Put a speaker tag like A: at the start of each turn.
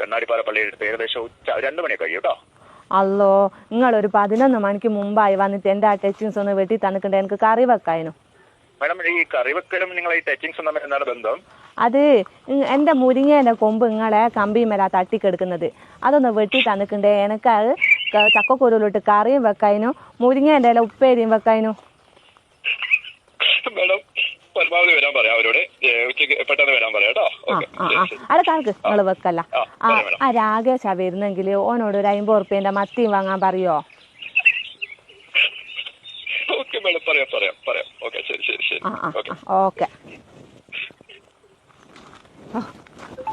A: കണ്ണാടിപ്പാറ പള്ളിയുടെ അടുത്ത് ഏകദേശം ഉച്ച രണ്ട് മണി കഴിയും കേട്ടോ.
B: അല്ലോ നിങ്ങൾ ഒരു പതിനൊന്ന് മണിക്ക് മുമ്പായി വന്നിട്ട് എന്റെ ആ ടച്ചിങ്സ് ഒന്ന് വെട്ടി തന്നിട്ടുണ്ട്? എനിക്ക് കറി വെക്കായിരുന്നു
A: മാഡം ഈ കറി വെക്കലും നിങ്ങൾ ഈ ടച്ചിങ്സും തമ്മിൽ എന്താണ് ബന്ധം?
B: അത് എന്റെ മുരിങ്ങേന്റെ കൊമ്പ് നിങ്ങളെ കമ്പിമേല തട്ടിക്കെടുക്കുന്നത്. അതൊന്ന് വെട്ടി തന്നിട്ടുണ്ട്. എനിക്ക് അത് ക- കറിയും വെക്കായിരുന്നു മുരിങ്ങേന്റെ ഇല ഉപ്പേരിയും
A: മാഡം പരമാവധി വരാൻ പറയാം അവരോട്. ഉച്ചയ്ക്ക് പെട്ടെന്ന് വരാൻ പറയാം കേട്ടോ.
B: അവിടെ നിങ്ങൾ വെക്കല്ല.
A: ആ,
B: രാകേശാ വരുന്നെങ്കിൽ ഓനോട് ഒരു അമ്പത് റുപ്യന്റെ മത്തിയും വാങ്ങാൻ പറയോ?
A: Okay madam. പറയാം പറയാം പറയാം. ഓക്കെ ശരി ശരി
B: ഓക്കെ.